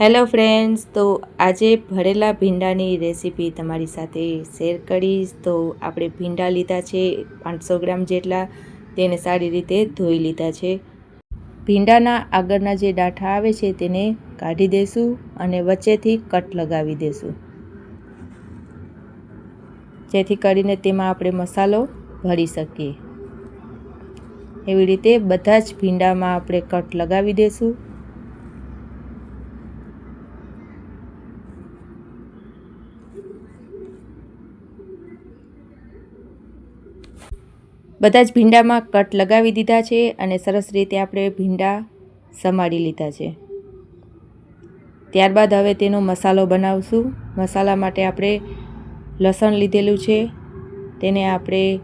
Hello friends, તો આજે ભરેલા ભીંડાની રેસીપી તમારી સાથે શેર કરીશ. તો આપણે ભીંડા લીધા છે, પાંચસો ગ્રામ જેટલા. તેને સારી રીતે ધોઈ લીધા છે. ભીંડાના આગળના જે ડાંઠા આવે છે, તેને કાઢી દેશું અને વચ્ચેથી કટ લગાવી દેશું. જેથી કરીને તેમાં આપણે મસાલો ભરી શકીએ. એવી રીતે બધા જ ભીંડામાં આપણે કટ લગાવી દેશું. બધા જ ભીંડામાં કટ લગાવી દીધા છે અને સરસ રીતે આપણે ભીંડા સમારી લીધા છે. ત્યારબાદ હવે તેનો મસાલો બનાવશું. મસાલા માટે આપણે લસણ લીધેલું છે. તેને આપણે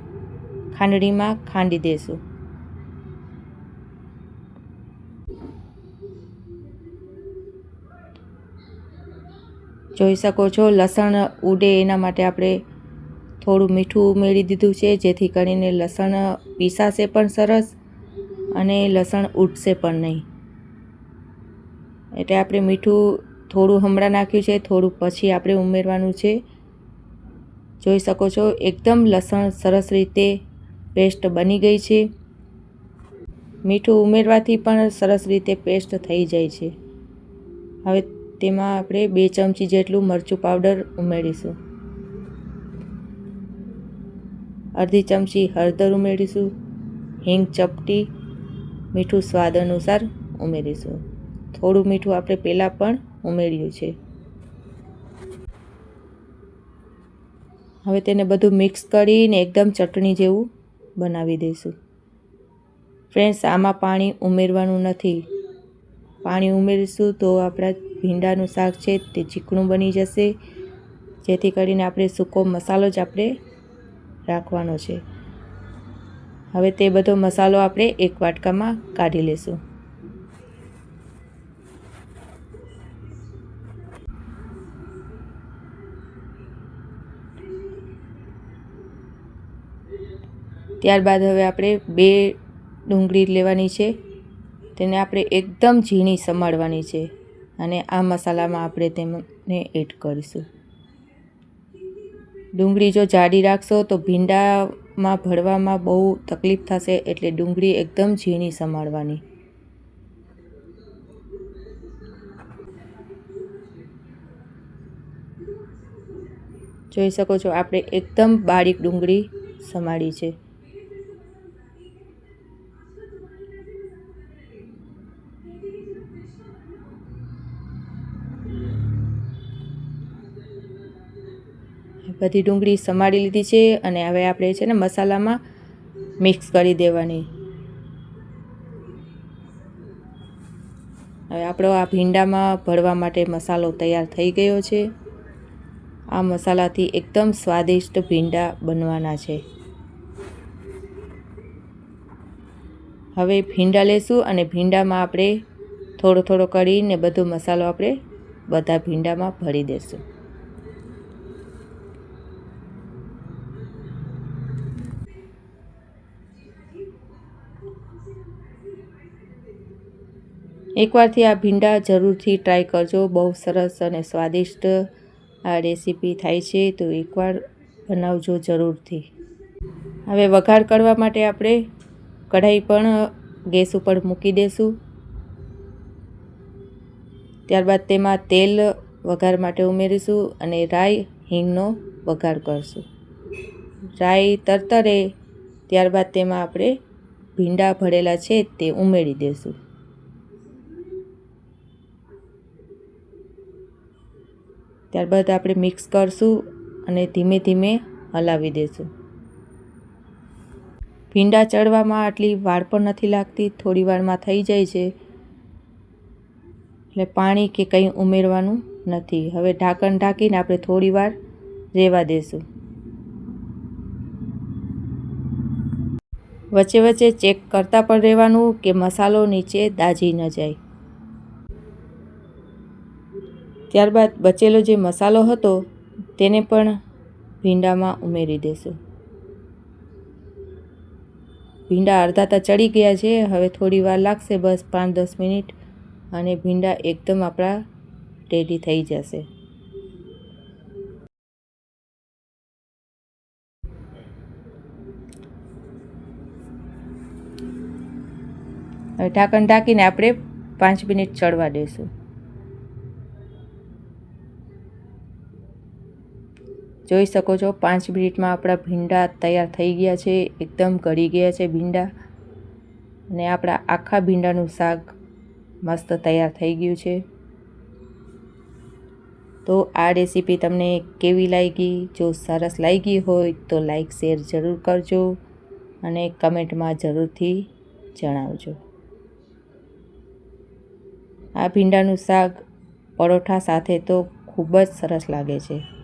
ખાંડણીમાં ખાંડી દઈશું જોઈ શકો છો, લસણ ઉડે એના માટે આપણે થોડું મીઠું ઉમેરી દીધું છે, જેથી કરીને લસણ પીસાશે પણ સરસ અને લસણ ઉડશે પણ નહીં. એટલે આપણે મીઠું થોડું હમણાં નાખ્યું છે, થોડું પછી આપણે ઉમેરવાનું છે. જોઈ શકો છો, એકદમ લસણ સરસ રીતે પેસ્ટ બની ગઈ છે. મીઠું ઉમેરવાથી પણ સરસ રીતે પેસ્ટ થઈ જાય છે. હવે તેમાં આપણે બે ચમચી જેટલું મરચું પાવડર ઉમેરીશું. અડધી ચમચી હળદર ઉમેરીશું, હિંગ ચપટી, મીઠું સ્વાદ અનુસાર ઉમેરીશું. થોડું મીઠું આપણે પહેલાં પણ ઉમેર્યું છે. હવે તેને બધું મિક્સ કરીને એકદમ ચટણી જેવું બનાવી દઈશું. ફ્રેન્ડ્સ, આમાં પાણી ઉમેરવાનું નથી. પાણી ઉમેરીશું તો આપણા ભીંડાનું શાક છે તે ચીકણું બની જશે. જેથી કરીને આપણે સૂકો મસાલો જ આપણે રાખવાનો છે. હવે તે બધો મસાલો આપણે એક વાટકામાં કાઢી લઈશું ત્યારબાદ હવે આપણે બે ડુંગળી લેવાની છે. તેને આપણે એકદમ ઝીણી સમાડવાની છે. અને આ મસાલામાં આપણે તેમને એડ કરીશું. ડુંગળી જો જાડી રાખશો તો ભીંડામાં ભરવામાં બહુ તકલીફ થશે એટલે ડુંગળી એકદમ ઝીણી સમાળવાની જોઈ શકો છો, આપણે એકદમ બારીક ડુંગળી સમાળી છે. બધી ડુંગળી સમાડી લીધી છે અને હવે આપણે છે ને મસાલામાં મિક્સ કરી દેવાની. હવે આપણો આ ભીંડામાં ભરવા માટે મસાલો તૈયાર થઈ ગયો છે. આ મસાલાથી એકદમ સ્વાદિષ્ટ ભીંડા બનવાના છે. હવે ભીંડા લેશું અને ભીંડામાં આપણે થોડો થોડો કરીને બધો મસાલો આપણે બધા ભીંડામાં ભરી દઈશું એકવારથી આ ભીંડા જરૂરથી ટ્રાય કરજો. બહુ સરસ અને સ્વાદિષ્ટ આ રેસીપી થાય છે. તો એકવાર બનાવજો જરૂરથી. હવે વઘાર કરવા માટે આપણે કઢાઈ પણ ગેસ ઉપર મૂકી દઈશું ત્યારબાદ તેમાં તેલ વઘાર માટે ઉમેરીશું અને રાઈ, હિંગનો વઘાર કરશું. રાઈ તરતરે ત્યારબાદ તેમાં આપણે ભીંડા ભરેલા છે તે ઉમેરી દઈશું ત્યારબાદ આપણે મિક્સ કરશું અને ધીમે ધીમે હલાવી દઈશું ભીંડા ચડવામાં આટલી વાળ પણ નથી લાગતી, થોડી વારમાં થઈ જાય છે. એટલે પાણી કે કંઈ ઉમેરવાનું નથી. હવે ઢાંકણ ઢાંકીને આપણે થોડી વાર રહેવા દઈશું વચ્ચે વચ્ચે ચેક કરતાં પણ રહેવાનું કે મસાલો નીચે દાજી ન જાય. ત્યારબાદ બચેલો જે મસાલો હતો, તેને પણ ભીંડામાં ઉમેરી દેશું. ભીંડા અડધા તો ચડી ગયા છે, હવે થોડી વાર લાગશે બસ પાંચ દસ મિનિટ અને ભીંડા એકદમ આપણા રેડી થઈ જશે. હવે ઢાંકણ ઢાંકીને આપણે પાંચ મિનિટ ચડવા દઈશું જોઈ શકો છો, પાંચ મિનિટમાં આપણા ભીંડા તૈયાર થઈ ગયા છે, એકદમ ગળી ગયા છે ભીંડા. અને આપણા આખા ભીંડાનું શાક મસ્ત તૈયાર થઈ ગયું છે. તો આ રેસીપી તમને કેવી લાગી? જો સરસ લાગી હોય તો લાઈક, શેર જરૂર કરજો અને કમેન્ટમાં જરૂરથી જણાવજો. આ ભીંડાનું શાક પરોઠા સાથે તો ખૂબ જ સરસ લાગે છે.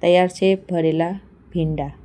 તૈયાર છે ભરેલા ભીંડા.